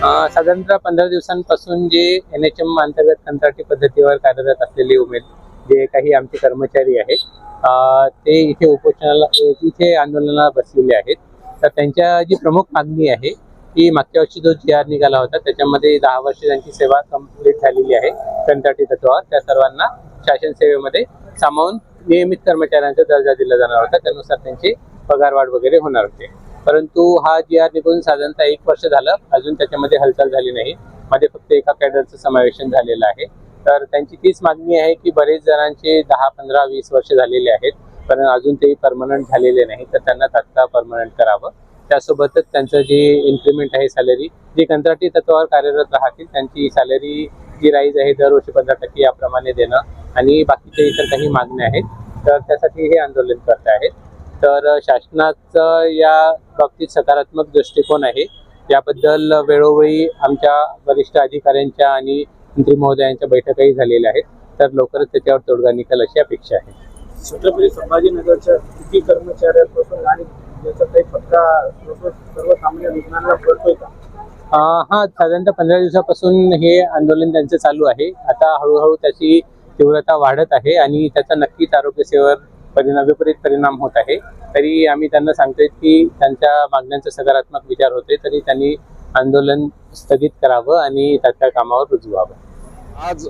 साधारणतः पंधरा दिवसांपासून जे एन एच एम अंतर्गत कंत्राटी पद्धतीवर कार्यरत असलेले उमेद जे काही आमचे कर्मचारी आहेत ते इथे उपोषणाला इथे आंदोलनाला बसलेले आहेत. तर त्यांच्या जी प्रमुख मागणी आहे ती मागच्या वर्षी जो जी आर निघाला होता त्याच्यामध्ये दहा वर्ष त्यांची सेवा कंप्लीट झालेली आहे कंत्राटी तत्वावर. त्या सर्वांना शासन सेवेमध्ये सामावून नियमित कर्मचाऱ्यांचा दर्जा दिला जाणार होता. त्यानुसार त्यांची पगारवाढ वगैरे होणार होते. परंतु हा जी आर निघून साधारणतः एक वर्ष झालं अजून त्याच्यामध्ये हालचाल झाली नाही. मध्ये फक्त एका कॅडरचं समावेशन झालेलं आहे. तर त्यांची तीच मागणी आहे की बरेच जणांचे दहा पंधरा वीस वर्ष झालेले आहेत पण अजून ते परमनंट झालेले नाही तर त्यांना तात्काळ परमनंट करावं. त्यासोबतच त्यांचं जे इन्क्रीमेंट आहे सॅलरी जे कंत्राटी तत्वावर कार्यरत राहतील त्यांची सॅलरी जी राईज आहे दरवर्षी पंधरा टक्के याप्रमाणे देणं आणि बाकीच्या इतर काही मागण्या आहेत तर त्यासाठी हे आंदोलन करत आहेत. तर शासनाचं या बाबतीत सकारात्मक दृष्टिकोन आहे. याबद्दल वेळोवेळी आमच्या वरिष्ठ अधिकाऱ्यांच्या आणि मंत्री महोदयांच्या बैठकाही झालेल्या आहेत. तर लवकरच त्याच्यावर तोडगा निकाल अशी अपेक्षा आहे. छत्रपती संभाजीनगरच्या किती कर्मचाऱ्यांपासून आणि याचा काही फटका सर्व- सर्वसामान्य रुग्णांना पडतोय का? अं, हा साधारणतः पंधरा दिवसापासून हे आंदोलन त्यांचं चालू आहे. आता हळूहळू त्याची तीव्रता वाढत आहे आणि त्याचा नक्कीच आरोग्य सेवेवर परिणाम विपरीत परिणाम होत आहे. तरी आम्ही त्यांना सांगतोय की त्यांच्या मागण्यांचा सकारात्मक विचार होते तरी त्यांनी आंदोलन स्थगित करावं आणि त्याच्या कामावर रुजू व्हावं. आज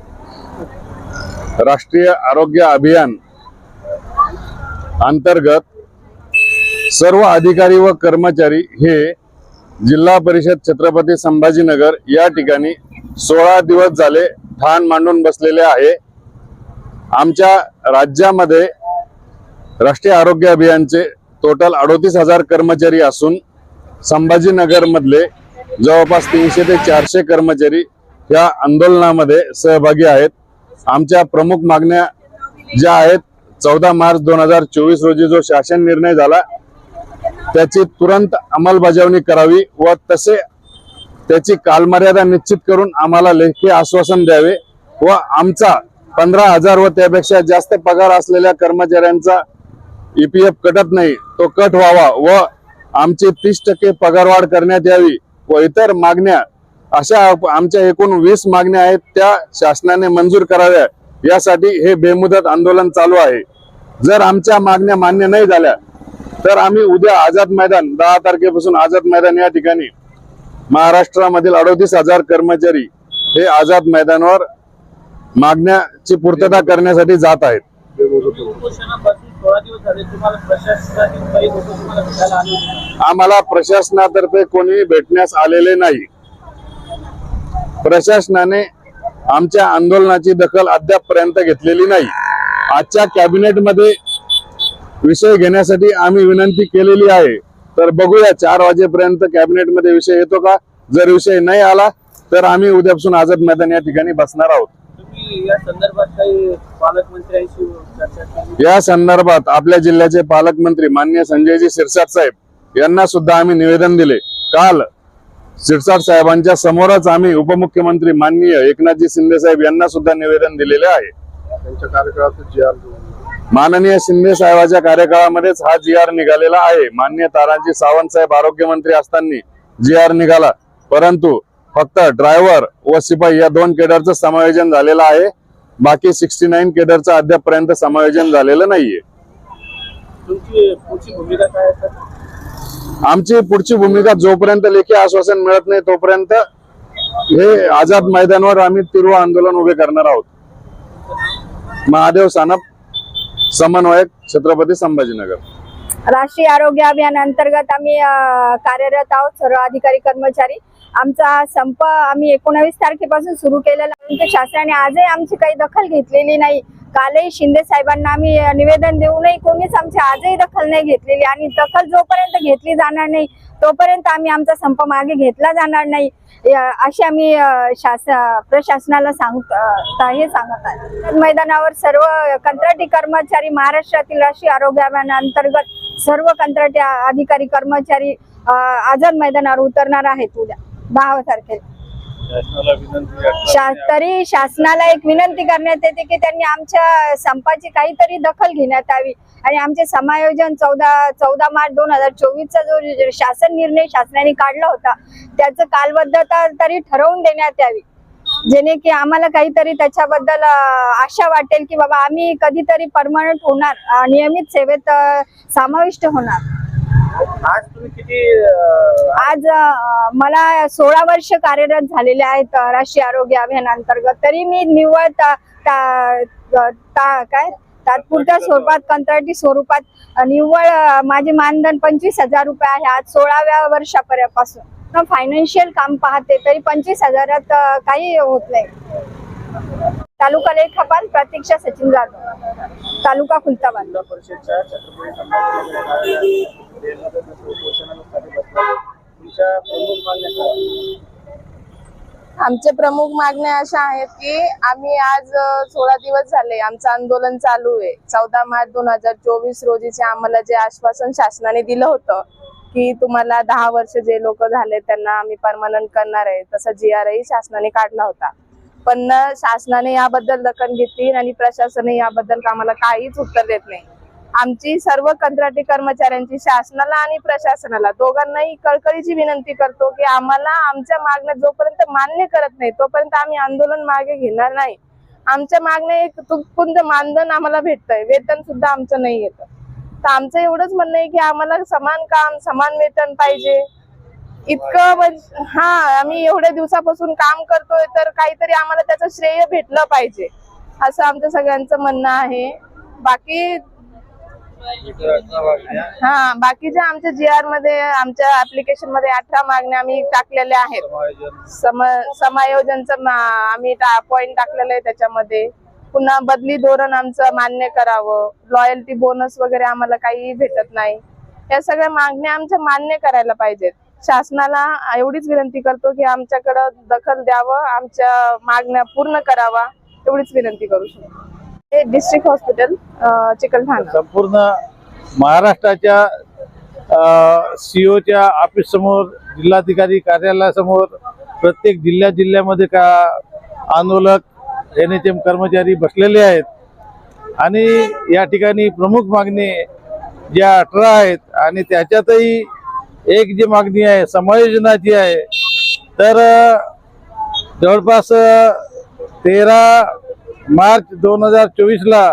राष्ट्रीय आरोग्य अभियान अंतर्गत सर्व अधिकारी व कर्मचारी हे जिल्हा परिषद छत्रपती संभाजीनगर या ठिकाणी सोळा दिवस झाले ठाण मांडून बसलेले आहे. आमच्या राज्यामध्ये राष्ट्रीय आरोग्य अभियानचे टोटल अडोतीस हजार कर्मचारी असून संभाजीनगरमधले जवळपास तीनशे ते चारशे कर्मचारी या आंदोलनामध्ये सहभागी आहेत. आमच्या प्रमुख मागण्या ज्या आहेत चौदा मार्च दोन हजार चोवीस रोजी जो शासन निर्णय झाला त्याची तुरंत अंमलबजावणी करावी व तसे त्याची कालमर्यादा निश्चित करून आम्हाला लेखी आश्वासन द्यावे व आमचा पंधरा हजार व त्यापेक्षा जास्त पगार असलेल्या कर्मचाऱ्यांचा ईपीएफ कटत नाही तो कट व्हावा व आमची तीस टक्के पगारवाढ करण्यात यावी व इतर मागण्या अशा आमच्या एकूण वीस मागण्या आहेत त्या शासनाने मंजूर कराव्या यासाठी हे बेमुदत आंदोलन चालू आहे. जर आमच्या मागण्या मान्य नाही झाल्या तर आम्ही उद्या आझाद मैदान दहा तारखेपासून आझाद मैदान या ठिकाणी महाराष्ट्रामधील अडोतीस हजार कर्मचारी हे आझाद मैदानावर मागण्याची पूर्तता करण्यासाठी जात आहेत. आम्हाला प्रशासनातर्फे कोणी भेटण्यास आलेले नाही. प्रशासनाने आमच्या आंदोलनाची दखल अद्यापपर्यंत घेतलेली नाही. आजच्या कॅबिनेटमध्ये विषय घेण्यासाठी आम्ही विनंती केलेली आहे. तर बघूया चार वाजेपर्यंत कॅबिनेटमध्ये विषय येतो का? जर विषय नाही आला तर आम्ही उद्यापासून आझाद मैदान या ठिकाणी बसणार आहोत. या संदर्भात काही पालकमंत्र्यांशी चर्चा केली? या संदर्भात आपल्या जिल्ह्याचे पालकमंत्री मान्य संजयजी शिरसाट साहेब यांना सुद्धा आम्ही निवेदन दिले. काल शिरसाट साहेबांच्या समोरच आम्ही उपमुख्यमंत्री माननीय एकनाथजी शिंदे साहेब यांना सुद्धा निवेदन दिलेले आहे. त्यांच्या कार्यकाळात जी आर माननीय शिंदे साहेबांच्या कार्यकाळामध्येच हा जी आर निघालेला आहे. मान्य ताराजी सावंत साहेब आरोग्यमंत्री असताना जी आर निघाला. परंतु फक्त ड्रायव्हर व शिपाई या दोन केडरचं समायोजन झालेलं आहे. बाकी सिक्स्टी नाईन केडरचं अद्यापपर्यंत समायोजन झालेलं नाहीये. आमची पुढची भूमिका जोपर्यंत लेखी आश्वासन मिळत नाही तोपर्यंत हे आझाद मैदानावर आम्ही तीव्र आंदोलन उभे करणार आहोत. महादेव सानप समन्वयक छत्रपती संभाजीनगर. राष्ट्रीय आरोग्य अभियान अंतर्गत आम्ही कार्यरत आहोत सर्व अधिकारी कर्मचारी. आमचा संप आम्ही एकोणावीस तारखेपासून सुरू केलेला आहे. शासनाने आजही आमची काही दखल घेतलेली नाही. कालही शिंदे साहेबांना आम्ही निवेदन देऊनही कोणीच आमची आजही दखल नाही घेतलेली आणि दखल जोपर्यंत घेतली जाणार नाही तोपर्यंत आम्ही आमचा संप मागे घेतला जाणार नाही. अशी आम्ही शास प्रशासनाला सांगत हे सांगत आहे. मैदानावर सर्व कंत्राटी कर्मचारी महाराष्ट्रातील राष्ट्रीय आरोग्य अभियानाअंतर्गत सर्व कंत्राटी अधिकारी कर्मचारी आझाद मैदानावर उतरणार आहेत उद्या दहा तारखेला. तरी शासनाला एक विनंती करण्यात येते की त्यांनी आमच्या संपाची काहीतरी दखल घेण्यात यावी आणि आमचे समायोजन चौदा चौदा मार्च दोन हजार चोवीसचा जो शासन निर्णय शासनाने काढला होता त्याचं कालबद्धता तरी ठरवून देण्यात यावी. जेणे की आम्हाला काहीतरी त्याच्याबद्दल आशा वाटेल की बाबा आम्ही कधीतरी परमनंट होणार नियमित सेवेत समाविष्ट होणार. आज तुम्ही किती आज मला सोळा वर्ष कार्यरत झालेले आहेत राष्ट्रीय आरोग्य अभियान अंतर्गत तरी मी निव्वळ काय? तात्पुरत्या स्वरूपात कंत्राटी स्वरूपात निव्वळ माझे मानधन पंचवीस हजार रुपये आहे आज सोळाव्या वर्षापर्यंतपासून. फायनान्शियल काम पाहते तरी पंचवीस हजारात काही होत नाही. तालुका लेखापाल प्रतीक्षा सचिन जाधव. तालुका खुलताबाद तुमच्या प्रमुख मागण्या काय आहेत? आमच्या प्रमुख मागण्या अशा आहेत की आम्ही आज सोळा दिवस झाले आमचं आंदोलन चालू आहे. चौदा मार्च दोन हजार चोवीस रोजीचे आम्हाला जे आश्वासन शासनाने दिलं होतं की तुम्हाला दहा वर्ष जे लोक झाले त्यांना आम्ही परमनंट करणार आहे. तसा जी आर शासनाने काढला होता. पण शासनाने याबद्दल दखल घेतली आणि प्रशासनाने याबद्दल आम्हाला काहीच उत्तर देत नाही. आमची सर्व कंत्राटी कर्मचाऱ्यांची शासनाला आणि प्रशासनाला दोघांनाही कळकळीची विनंती करतो की आम्हाला आमच्या मागण्या जोपर्यंत मान्य करत नाही तोपर्यंत आम्ही आंदोलन मागे घेणार नाही. आमच्या मागण्या एक तुटपुंज मानधन आम्हाला भेटतंय. वेतन सुद्धा आमचं नाही येत. तर आमचं एवढंच म्हणणं आहे की आम्हाला समान काम समान वेतन पाहिजे. इतकं म्हणजे हा आम्ही एवढ्या दिवसापासून काम करतोय तर काहीतरी आम्हाला त्याचं श्रेय भेटलं पाहिजे. असं आमचं सगळ्यांचं म्हणणं आहे. बाकी हा बाकीच्या आमच्या जी आरमध्ये आमच्या ऍप्लिकेशनमध्ये अठरा मागण्या आम्ही टाकलेल्या आहेत. सम समायोजनचं आम्ही पॉइंट टाकलेलं आहे त्याच्यामध्ये. पुन्हा बदली धोरण आमचं मान्य करावं. लॉयल्टी बोनस वगैरे आम्हाला काही भेटत नाही. या सगळ्या मागण्या आमच्या मान्य करायला पाहिजेत. शासनाला एवढीच विनंती करतो की आमच्याकडं दखल द्यावं आमच्या मागण्या पूर्ण करावा एवढीच विनंती करू शकतो. हे डिस्ट्रिक्ट हॉस्पिटल चिकलठाणा संपूर्ण महाराष्ट्राच्या सीओच्या ऑफिस समोर जिल्हाधिकारी कार्यालयासमोर प्रत्येक जिल्ह्या जिल्ह्यामध्ये का आंदोलक एन एच एम कर्मचारी बसलेले आहेत. आणि या ठिकाणी प्रमुख मागणी ज्या अठरा आहेत आणि त्याच्यातही एक जी मागणी आहे समायोजनाची आहे तर जवळपास तेरा मार्च दोन हजार चोवीसला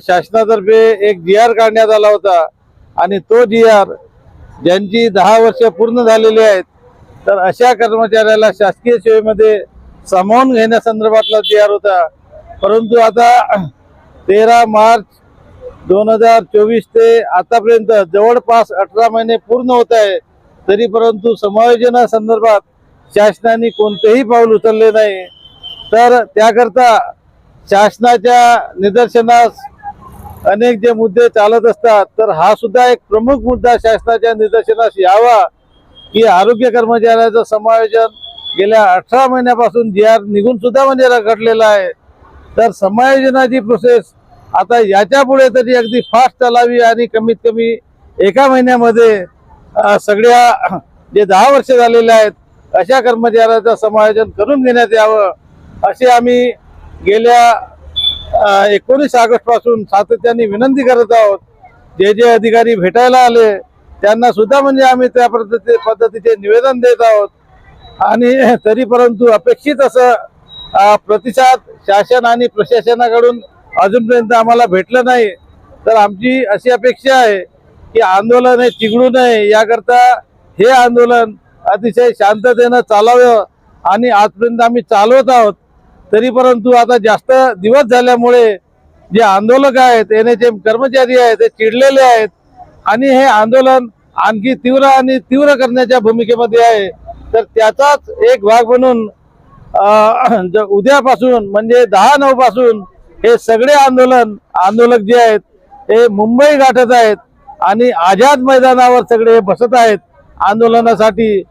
शासनातर्फे एक जी आर काढण्यात आला होता. आणि तो जी आर ज्यांची दहा वर्ष पूर्ण झालेली आहेत तर अशा कर्मचाऱ्याला शासकीय सेवेमध्ये सामावून घेण्यासंदर्भातला जी आर होता. परंतु आता तेरा मार्च दोन हजार चोवीस ते आतापर्यंत जवळपास अठरा महिने पूर्ण होत आहे तरी परंतु समायोजनासंदर्भात शासनाने कोणतेही पाऊल उचलले नाही. तर त्याकरता शासनाच्या निदर्शनास अनेक जे मुद्दे चालत असतात तर हा सुद्धा एक प्रमुख मुद्दा शासनाच्या निदर्शनास यावा की आरोग्य कर्मचाऱ्याचं समायोजन गेल्या अठरा महिन्यापासून जी आर निघून सुद्धा म्हणजे रखडलेला आहे. तर समायोजनाची प्रोसेस आता याच्यापुढे तरी अगदी फास्ट चालावी आणि कमीत कमी एका महिन्यामध्ये सगळ्या जे दहा वर्ष झालेले आहेत अशा कर्मचाऱ्याचं समायोजन करून घेण्यात यावं असे आम्ही गेल्या एकोणीस ऑगस्टपासून सातत्याने विनंती करत आहोत. जे जे अधिकारी भेटायला आले त्यांना सुद्धा म्हणजे आम्ही त्या पद्धती पद्धतीचे निवेदन देत आहोत. आणि तरी परंतु अपेक्षित असं प्रतिसाद शासन आणि प्रशासनाकडून अजूनपर्यंत आम्हाला भेटलं नाही. तर आमची अशी अपेक्षा आहे की आंदोलन हे चिघडू नये. याकरता हे आंदोलन अतिशय शांततेनं चालावं आणि आजपर्यंत आम्ही चालवत आहोत. तरी परंतु आता जास्त दिवस झाल्यामुळे जे आंदोलक आहेत एन एच एम कर्मचारी आहेत ते चिडलेले आहेत. आणि हे आंदोलन आणखी तीव्र आणि तीव्र करण्याच्या भूमिकेमध्ये आहे. तर त्याचाच एक भाग म्हणून उद्यापासून म्हणजे दहा नऊ पासून हे सगळे आंदोलन आंदोलक जे आहेत हे मुंबई गाठत आहेत आणि आझाद मैदानावर सगळे बसत आहेत आंदोलनासाठी.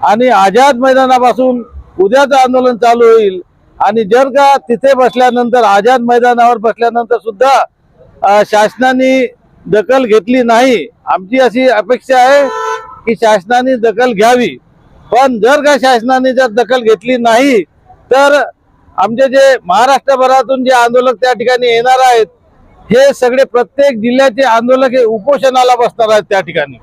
आणि आझाद मैदानापासून उद्याचं आंदोलन चालू होईल. आणि जर का तिथे बसल्यानंतर आझाद मैदानावर बसल्यानंतर सुद्धा शासनाने दखल घेतली नाही आमची अशी अपेक्षा आहे की शासनाने दखल घ्यावी. पण जर का शासनाने जर दखल घेतली नाही तर आमचे जे महाराष्ट्रभरातून जे आंदोलक त्या ठिकाणी येणार आहेत हे सगळे प्रत्येक जिल्ह्याचे आंदोलक हे उपोषणाला बसणार आहेत त्या ठिकाणी.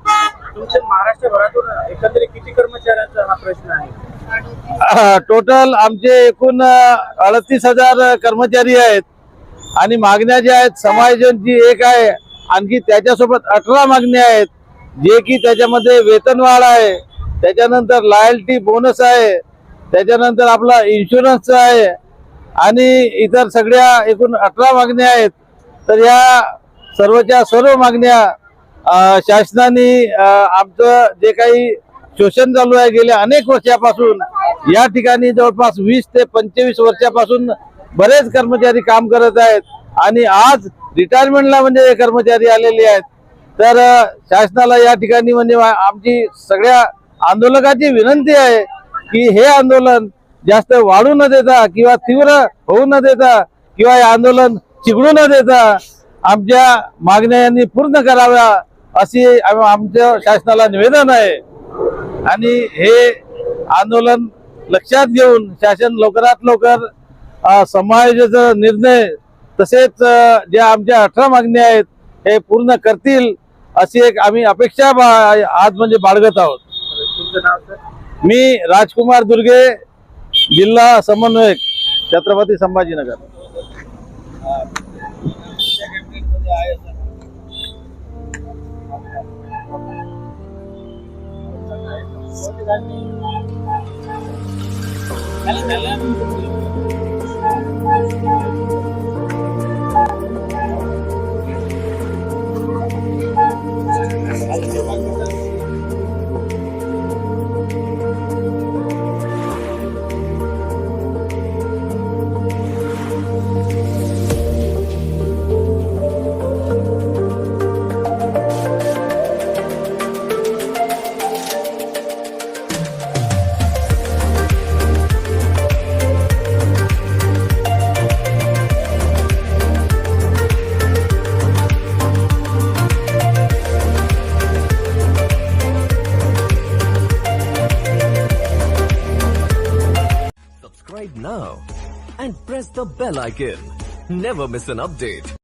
तुमच्या महाराष्ट्रभरातून एकंदरीत किती कर्मचाऱ्यांचा हा प्रश्न आहे? टोटल आमचे एकूण अडतीस हजार कर्मचारी आहेत. आणि मागण्या ज्या आहेत समायोजनची एक आहे. आणखी त्याच्यासोबत अठरा मागण्या आहेत. जे की त्याच्यामध्ये वेतनवाढ आहे. त्याच्यानंतर लॉयल्टी बोनस आहे. त्याच्यानंतर आपला इन्शुरन्स आहे. आणि इतर सगळ्या एकूण अठरा मागण्या आहेत. तर या सर्वच्या सर्व मागण्या शासनाने आमचं जे काही शोषण चालू आहे गेल्या अनेक वर्षापासून या ठिकाणी जवळपास वीस ते पंचवीस वर्षापासून बरेच कर्मचारी काम करत आहेत. आणि आज रिटायरमेंटला म्हणजे कर्मचारी आलेले आहेत. तर शासनाला या ठिकाणी म्हणजे आमची सगळ्या आंदोलकाची विनंती आहे की हे आंदोलन जास्त वाढू न देता किंवा तीव्र होऊ न देता किंवा हे आंदोलन चिघडू न देता आमच्या मागण्या यांनी पूर्ण कराव्या अशी आमच्या शासनाला निवेदन आहे. आणि हे आंदोलन लक्षात घेऊन शासन लवकरात लवकर अ, समायोजाचा निर्णय तसेच ज्या आमच्या अठरा मागण्या आहेत हे पूर्ण करतील अशी एक आम्ही अपेक्षा बा- आज म्हणजे बाळगत आहोत. तुमचं नाव सर मी राजकुमार दुर्गे जिल्हा समन्वयक Chhatrapati Sambhajinagar. Bell icon. Never miss an update.